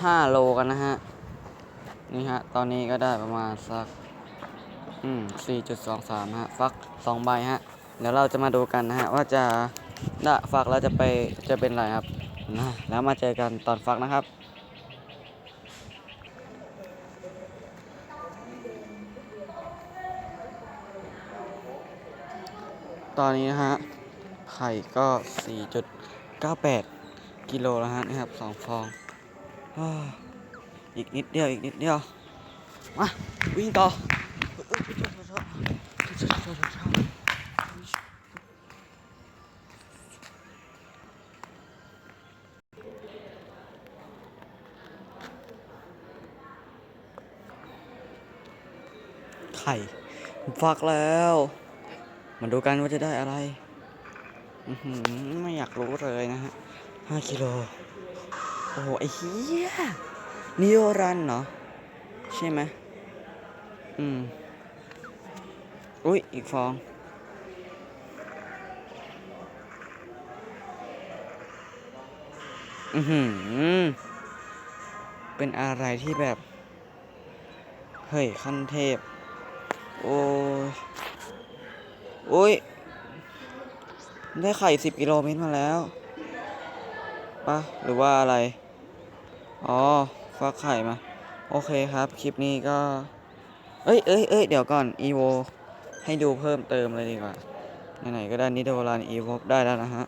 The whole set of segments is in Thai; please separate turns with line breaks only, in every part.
5 โลกันนะฮะ นี่ฮะ ตอนนี้ก็ได้ประมาณสัก อืม 4.23 ฮะ ฟัก 2 ใบฮะ เดี๋ยวเราจะมาดูกันนะฮะ ว่าจะได้ฟักแล้วจะไปจะเป็นไรครับนะแล้วมาเจอกันตอนฟักนะครับตอนนี้นะฮะ ไข่ก็ 4.98 กิโลแล้วฮะนี่ครับสองฟอง อีกนิดเดียวอีกนิดเดียว มาวิ่งต่อไข่ฟักแล้ว มาดูกันว่าจะได้อะไร ไม่อยากรู้เลยนะฮะห้ากิโล โอ้โห ไอ้เหี้ยนิโอรันเหรอใช่ไหมอืม อุ้ย อีกฟอง อือหือ เป็นอะไรที่แบบ เฮ้ย ขั้นเทพ โอ้ยโอ้ย ได้ไข่สิบกิโลเมตรมาแล้วปะหรือว่าอะไร อ๋อฟักไข่มา โอเคครับ คลิปนี้ก็ เอ้ยเอ้ยเอ้ยเดี๋ยวก่อนอีโวให้ดูเพิ่มเติมเลยดีกว่า ไหนๆก็ได้นิโดรันอีโวได้แล้วนะฮะ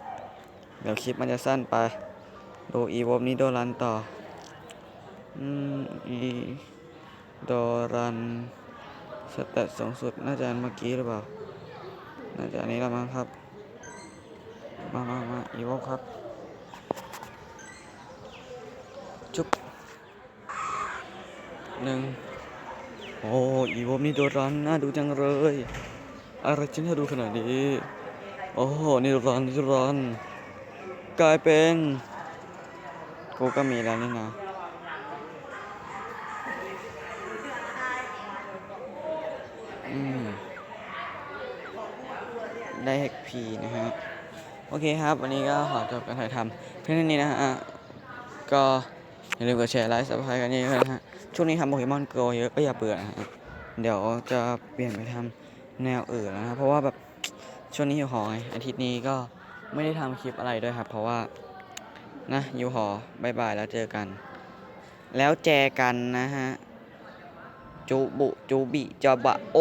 เดี๋ยวคลิปมันจะสั้นไป ดูอีโวนิโดรันต่อ อืม อีโดรันสเตตสูงสุดน่าจะเมื่อกี้หรือเปล่า น่าจะอันนี้ละมั้งครับ มามามาอีโวครับ จุ๊บหนึ่งโอ้อีโวนี่โดรันน่าดูจังเลย อะไรจะน่าดูขนาดนี้ โอ้โหนี่โดรันนี่โดรันกลายเป็นกูก็มีแล้วนี่นะอืมได้ HP นะฮะ โอเคครับ วันนี้ก็ขอจบการถ่ายทำเพียงเท่านี้นะฮะ ก็ อย่าลืมกดแชร์ไลค์สับสไครต์กันเยอะๆนะฮะ ช่วงนี้ทำโปเกมอนโกเยอะก็อย่าเบื่อนะฮะ เดี๋ยวจะเปลี่ยนไปทำแนวอื่นนะฮะเพราะว่าแบบช่วงนี้อยู่หอไงอาทิตย์นี้ก็ไม่ได้ทำคลิปอะไรด้วยครับ เพราะว่านะอยู่หอบายบายแล้วเจอกัน แล้วแจกันนะฮะ จูบุจูบิจอบะโอ